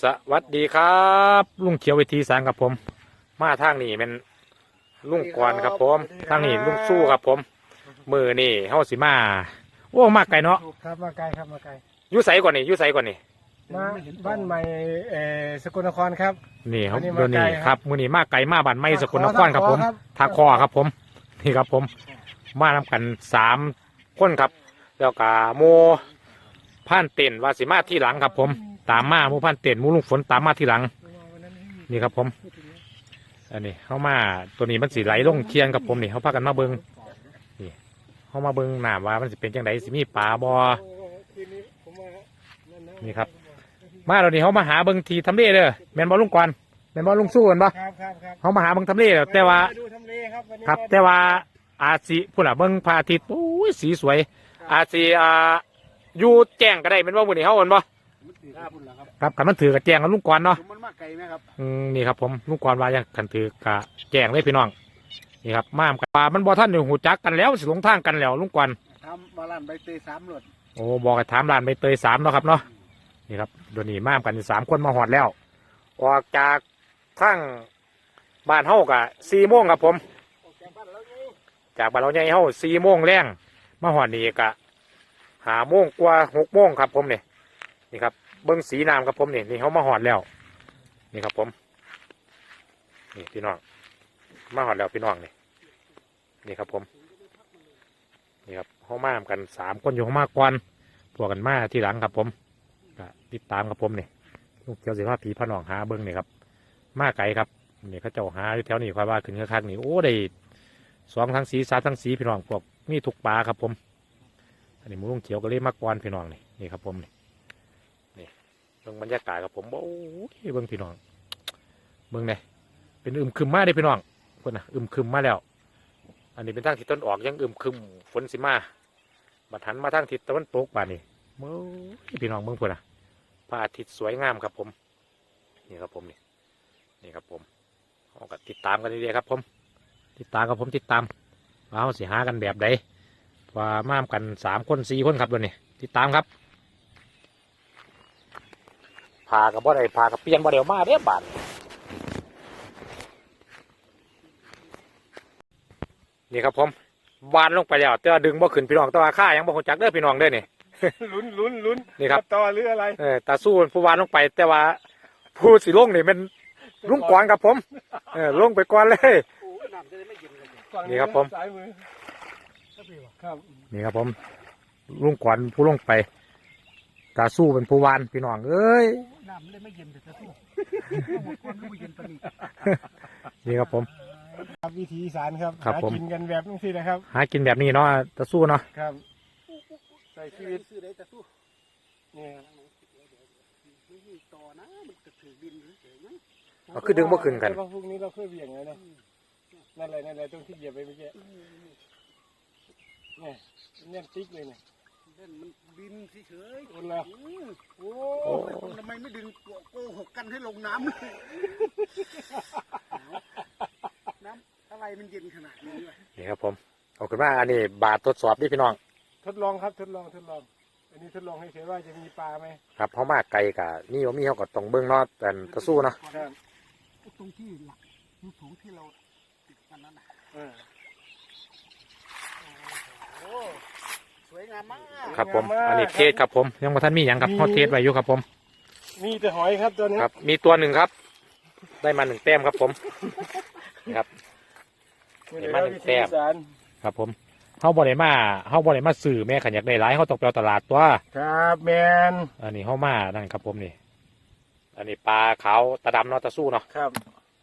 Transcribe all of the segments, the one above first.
สวัสดีครับ ลุงเขียววิธีสารกับผม มาทางนี้เป็นลุงกวนครับผมทางนี้ลุงสู้ครับผม มือนี่เฮาสิมาโอ้มากไกลเนาะครับมาไกลครับมาไกลอยู่ไสก่อนนี่อยู่ไสก่อนนี่มาบ้านใหม่เออสกลนครครับ นี่ครับอันนี้มาเดี๋ยวนี้ไกลครับครับมือนี้มากไกลมาบ้านไม่สกลนครครับผมครับทาคอครับผม นี่ครับผม มานำกันสามคนครับ แล้วก็โมผ่านเต็นว่าสิมาที่หลังครับผม ตามมาโมผ่านเต็นหมูลุงฝนตามมาที่หลัง นี่ครับผม อันนี้เข้ามาตัวนี้มันสีไหลลงเคียงกับผมนี่เขาพากันมาเบิงนี่เขามาเบิงหนามว่ามันสิเป็นจังไดสิมีปลาบอนี่ครับ มาเรานี่เขามาหาเบิงทีทำเลเด้อแมนบอลุงกวนแมนบอลุงสู้กันปะครับครับครับเขามาหาเบิงทำเลแล้วแต่ว่าดูทำเลครับวันนี้ครับ แต่ว่าอาจสิพูดละเบิงพระอาทิตย์โอ้ยสีสวย อาจสิอ่าอยู่แจ้งก็ได้เป็นว่ามือนี่เขาเห็นปะ ครับครับกันมันถือกับแจ้งกับลุงกวนเนาะมันมาไกลไหมครับอืมนี่ครับ ผมลุงกรว่ายังขันถือกะแจ้งเลยพี่น้องนี่ครับมามกับปลามันบอท่านอยู่หูจักกันแล้วสิหลงทางกันแล้วลุงกรทำบาลานใบเตยสามหลดโอ้บอกให้ถามร้านใบเตยสามเนาะครับเนาะนี่ครับเดี๋ยวนี้มามกันสามคนมาหอดแล้วออกจากทั้งบ้านเฮากะสี่โมงครับผมจากบ้านเราใหญ่เฮาสี่โมงแรงมาหอดนี่กะหาโมงกว่าหกโมงครับผมนี่ นี่ครับเบิ้งสีน้ำครับผมนี่นี่เขามาหอดแล้ว นี่ครับผม นี่พี่น้องมาหอดแล้วพี่น้องนี่นี่ครับผม นี่ครับเขามากันสามคนอยู่เขามากกวนพวกกันมาที่หลังครับผมติดตามครับผมนี่ลูกเกียวสิว่าผีพระนองหาเบิ้งนี่ครับ มาไกลครับนี่เขาเจ้าหาอยู่แถวนี้ควายว่าขึ้นข้างๆนี่โอ้ได้สองทั้งสีสามทั้งสีพี่น้องพวกมีทุกปลาครับผม อันนี้มูลุงเขียวก็เลยมากกวนพี่น้องนี่นี่ครับผมนี่ เบิ่งบรรยากาศครับผมโอ้ยเบิ่งพี่น้องเบิ่งเนี่ยเป็นอึมครึมมากเลยพี่น้องเพื่อนนะอึมครึมมาแล้ว อันนี้เป็นทางทิศต้นออกยังอึมครึมฝนสิมาบัดหันมาทางทิศตะวันตกบ้านนี่เมื่อพี่น้องเบิ่งเพื่อนนะพระอาทิตย์สวยงามครับผม นี่ครับผมนี่นี่ครับผมเอาก็ติดตามกันเรื่อยๆครับ ผม ติดตามครับผมติดตามว่าเราสิหากันแบบใดว่ามากันสามคนสี่คนครับตัวนี้ติดตามครับ พากับบ่ได้พากับเปลี่ยนบ่เดียวมาเด้อบาดนี่ครับผมวานลงไปแล้วแต่ว่าดึงบ่ขึ้นพี่น้องแต่ว่าข้ายังบ่หูจักเด้อพี่น้องเด้อนี่ ลุ้นลุ้นลุ้นนี่ครับ ต่อหรืออะไร เออตาสู้ผู้วานลงไป แต่ว่าผู้สิลงนี่เป็นลุงกวางครับผม เออลงไปก่อนเลยฝั่งนี่ครับผมซ้ายมือครับนี่ครับผมลุงกวนผู้ลงไป ตาสู้เป็นผู้วานพี่น้องเอ้ย น้ำเลยไม่เย็นแต่จะสู้หมดความรู้เย็นปานนี้นี่ครับผม ครับวิธีอีสานครับครับหาผม กินกันแบบนี้สินะครับ หากินแบบนี้เนาะตาสู้เนาะครับใส่ชีวิตเนี่ยเอาคือดึงบ่ขึ้นกัน แต่ว่าพวกนี้เราเคยเบี่ยงแล้วนะนั่นแหละนั่นแหละตรงที่เหยียบไปเมื่อกี้เนี่ยเนี่ยติ๊กเลยเนี่ยเล่นมันบินเฉยโอนแล้วๆอืมโอ้โอ้ยทำไมไม่ดึงโกหกกันให้ลงน้ำเลยน้ำอะไรมันเย็นขนาดนี้วะนี่ครับผมเอาขึ้นมาอันนี้บาททดสอบดิพี่น้อง ทดลองครับทดลองทดลอง อันนี้ทดลองให้เฉยว่าจะมีปลาไหมครับเขามาไกลกะนี่ว่ามีเขาก็ต้องเบิ่งเนาะแต่ตาสู้เนาะครับตรงที่หลักสูงๆที่เราติดกันนั้นน่ะเออโอ้สวยงามมาก ครับผม อันนี้เทสครับผม ยังบ่ทันมีหยังครับเขาเทสไว้อยู่ครับผม มีแต่หอยครับตัวนี้ครับ มีตัวหนึ่งครับ ได้มาหนึ่งแต้มครับผมนี่ครับเห็นมันเป็นแต้มวิธีอีสานครับผมเขาบ่ได้มาเขาบ่ได้มาซื้อแม่ขันอยากได้หลายเขาต้องไปเอาตลาดตัว ครับแมนอันนี้เขามานั่นครับผมนี่ อันนี้ปลาขาวตาดำเนาะตาสู้เนาะครับ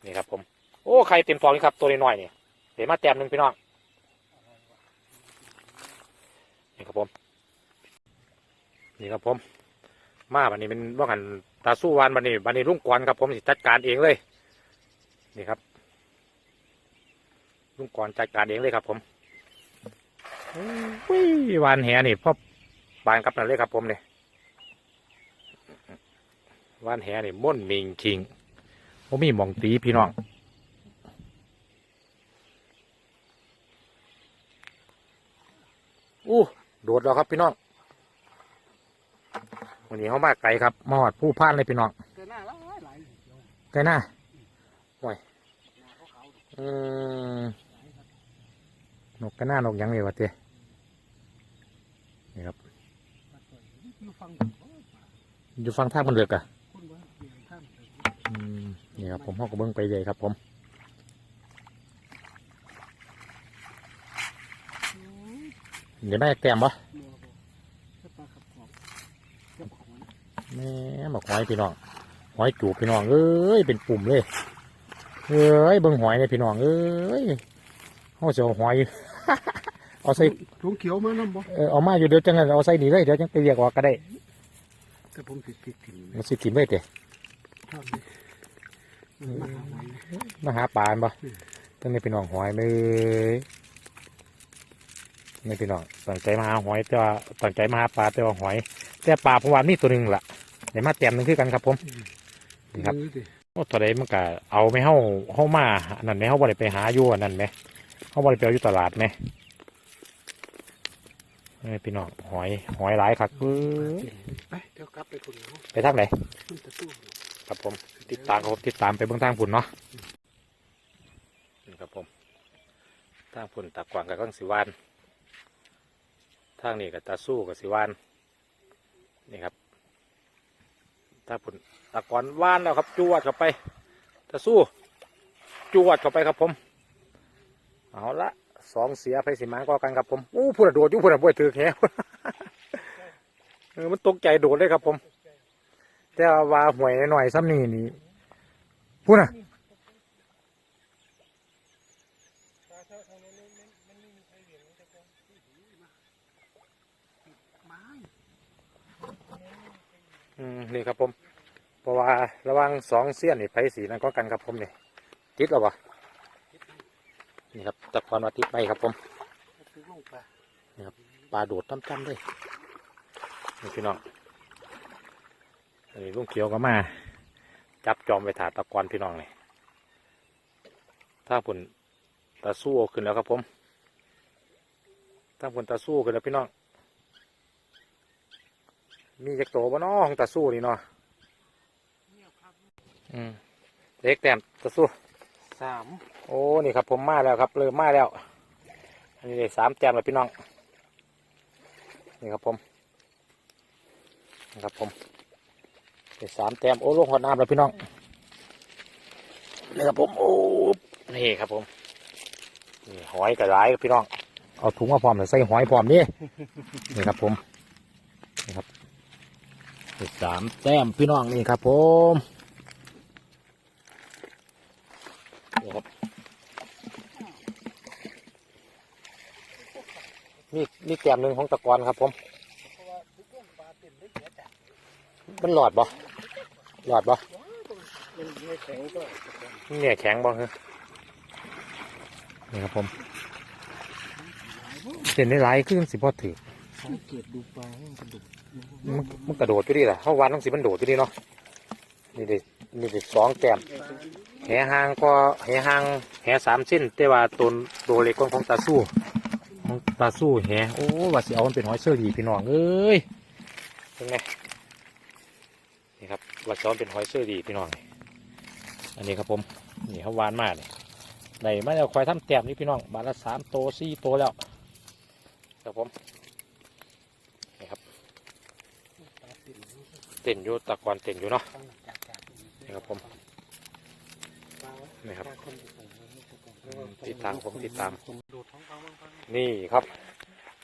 นี่ครับผม โอ้ไข่เต็มฟองนี่ครับ ตัวน้อยๆนี่เดี๋ยวมาแต้มหนึ่งพี่น้อง นี่ครับผม นี่ครับผม มาบันนี้เป็นว่ากันตาสู้วานบันนี้บันนี้ลุงกวนครับผมสิจัดการเองเลย นี่ครับ ลุงกวนจัดการเองเลยครับ ผมอุ้ยวานแหนี่พ่อบานกับนั่นเลยครับผมเนี่ยวานแหนี่ม่นมิงคิงผมมีมองตีพี่น้องอู้โดดแล้วครับพี่น้อง วันนี้เขามาไกลครับมาหอดผู้พ่านเลยพี่น้องเจอหน้าไก่หน้าห่วยอืมนกไก่หน้านกหยังเลยวะเต้นี่ครับอยู่ฟังอยู่ฟังทางมันเลือกอะคนว่าเรียนท่านไปอืมนี่ครับผมห้องกระเบื้องไปเลยครับ ผมเดี๋ยวแม่แกมปะมัวบ่จะปลาขับของเจ้าของนะ แม่บอกหอยพี่น้องหอยจูบพี่น้องเอ้ยเป็นปุ่มเลยเอ้ยเบิ่งหอยเนี่ยพี่น้องเอ้ยเขาจะเอาหอยเอาใส่ถุงเขียวมาน้ำบ่เออเอามาอยู่เดี๋ยวจังเลยเอาใส่นี่เลยเดี๋ยวจังไปเรียกออกก็ได้แต่ผมติดติดถิ่นมันสิกินไว้เตะท่านนี้มาหาไว้มาหาปลาบ่ตั้งในพี่น้องหอยเลยในพี่น้องตั้งใจมาหาหอยแต่ว่าตั้งใจมาหาปลาแต่ว่าหอย แต่ปลาผมว่ามีตัวหนึ่งล่ะเดี๋ยวมาเตรียมหนึงคือกันครับผมนี่ครับนี่ดิโอ้ตัวใดมันก็เอาไม่เฮาเฮามาอันนั้นไหมเฮาบ่ได้ไปหาอยู่อันนั้นไหมเฮาบ่ได้ไปเอาอยู่ตลาดไหมเอ้ยพี่น้องหอยหอยหลายคักเอ้ยไปเดี๋ยวกลับไปคนเนาะไปทางไหนมันจะตู้ครับผมติดตามครับผมติดตามไปเบื้องทางผุนเนาะนี่ครับผมทางผุนตากวางกับกังสิวาน ทางนี้กับตาสู้กับสิวานนี่ครับทาผุนตากวนว่านแล้วครับจวดเข้าไปตาสู้จวดเข้าไปครับผมเอาละสองเสียไปสิมาก็กันครับผมอู้พูดอะโดดยู่พูดอะบ่อยถือแขวเออมันตกใจโดดเลยครับผม แต่ว่าหวยหน่อยซ้ำนี่นี่พูดนะ อืมนี่ครับผมเพราะว่าระวังสองเสี้ยนนี่ไผสีนั่นก็กันครับผมนี่ติดแล้วะนี่ครับตะกอนว่าติดไปครับผมซื้อลงปลาปลาโดดตั้มๆเลยนี่พี่น้องอันนี้ลุงเขียวก็มา จับจอมไปถาตะกอนพี่น้องนี่ถ้าผลตาสู้ขึ้นแล้วครับผมถ้าผลตาสู้ขึ้นแล้วพี่น้อง มีจักโตบ่เน้อของตาสู้นี่เนาะอืมเล็กแต้มตาสู้สามโอ้นี่ครับผมมาแล้วครับเริ่มมาแล้ว อันนี้ได้สามแต้มแล้วพี่น้อง นี่ครับผมนี่ครับผมได้สามแต้มโอ้ลงหอดน้ำแล้วพี่น้องนี่ครับผมโอ้นี่ครับผมนี่หอยกระไรครับพี่น้องเอาถุงมาพร้อมเลยใส่หอยพร้อมนี่นี่ครับผมนี่ครับได้ สามแต้มพี่น้องนี่ครับผมนี่ครับมีมีแก้มหนึ่งของตะกอนครับผม มันหลอดบ่หลอดบ่มันไม่แข็งก็เนี่ยแข็งบ่ฮะนี่ครับผมเส้นได้หลายขึ้นสิบ่ถือ สังเกตดูปลาให้มันกระดุกมันมันกระโดดอยู่ดิล่ะเขาวันต้องสิมันโดดอยู่ดิเนาะนี่เด็นี่เด็สองแก้มแหหางก็แหหางแหสามเส้น แต่ว่าตนตัวเล็กกว่าของตาสู้ของตาสู้แหโอ้ว่าสิเอามันเป็นหอยเชอรี่พี่น้องเอ้ยเป็นไงนี่ครับว่าสิเอามันเป็นหอยเชอรี่พี่น้องอันนี้ครับผมนี่เขาวานมากเลยได้มาแล้วคอยทำแต้มนี่พี่น้องบาทละสามโตสี่โตแล้วครับผม นี่ครับ ปลาเต็ม เต้นอยู่ตะกอนเต้นอยู่เนาะตั้งจากจากนี่ครับผมปลานี่ครับปลาคนดูของอืมติดตามผมติดตามโดดท้องเขาบ้างปลานี่ครับ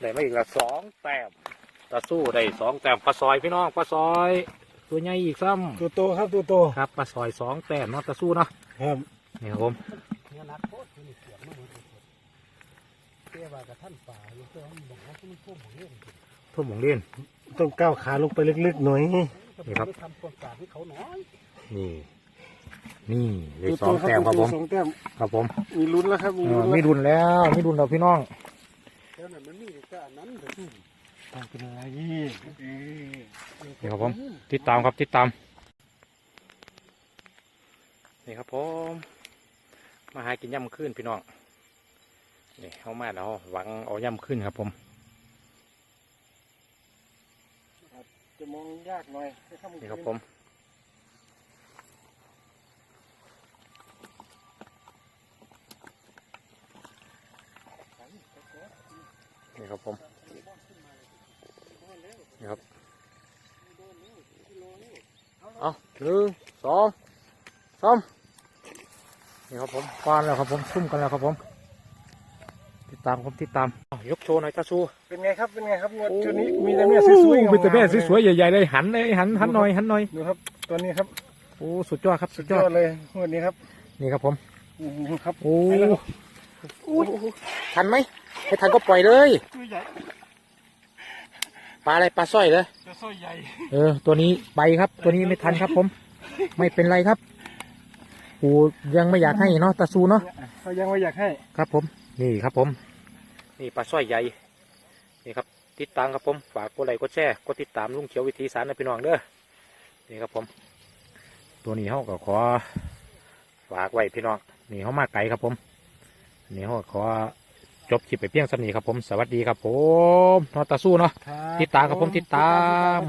ได้มาอีกละสองแต้มตาสู้ได้สองแต้มปลาซอยพี่น้องปลาซอย ตัวใหญ่อีกซ้ตัวโตครับตัวโตำครับปลาซอยสองแต้มเนาะตาสู้เนาะครับนี่ครับผมเนี่ยนักโทษนี่เสียงมากเลยเตี้ยว่ากับท่านป่าอยู่เพื่อให้บอกว่าที่นี่พวกผมเล่นทุ่มหมงเล่นต้องก้าวขาลงไปลึกๆหน่อย นี่ครับ ทำความสะอาดให้เขาหน่อยนี่ นี่ได้สองแต้มครับผม สองแต้มครับผมมีลุ้นแล้วครับ มีเอลุ้อนแล้วไม่รุนแล้วไม่รุนแล้วพี่น้อง แล้วนั่นมันมีแต่อันนั้นเดี๋ยวต้องเป็นอะไรนี่ครับผม ติดตามครับติดตาม นี่ครับผม มาหากินย่ำขึ้นพี่น้อง นี่เข้ามาแล้วหวังเอาย่ำขึ้นครับผม มองยากหน่อยนี่ครับผมนี่ครับผมนี่ครับเอาหนึ่งสองสามนี่ครับผมฟานแล้วครับผมซุ่มกันแล้วครับผม ติดตามครับติดตามอ้าวยกโชว์หน่อยตาซูเป็นไงครับเป็นไงครับงวดชุดนี้มีแต่แม่สวยๆมีแต่แม่งาๆสวยๆใหญ่ๆเลยหันเลยหันหันหน่อยหันหน่อยดูครับตัวนี้ครับโอ้สุดยอดครับสุสุดดยยออดดเลยงวดนี้ครับ นี่ครับผมโอ้โหครับโอ้ไปแล้วครับทันไหมไม่ทันก็ปล่อยเลยตัวใหญ่ปลาอะไรปลาสร้อยเลยตัวสร้อยใหญ่เออตัวนี้ไปครับ ตัวนี้ไม่ทันครับผม ไม่เป็นไรครับปูยังไม่อยากให้เนาะตาซูเนาะเขายังไม่อยากให้ครับผม นี่ครับผม นี่ปลาสร้อยใหญ่นี่ครับติดตามครับผมฝากกดไลค์กดแชร์กดติดตามลุงเขียววิธีสารนะพี่น้องเด้อนี่ครับผม ตัวนี้เขาก็ขอฝากไว้พี่น้องนี่เขามาไกลครับผมนี่เขาก็ขอจบคลิปไปเพียงสำนี้ครับผมสวัสดีครับผมนอตาสู้เนาะติดตามครับผมติดตาม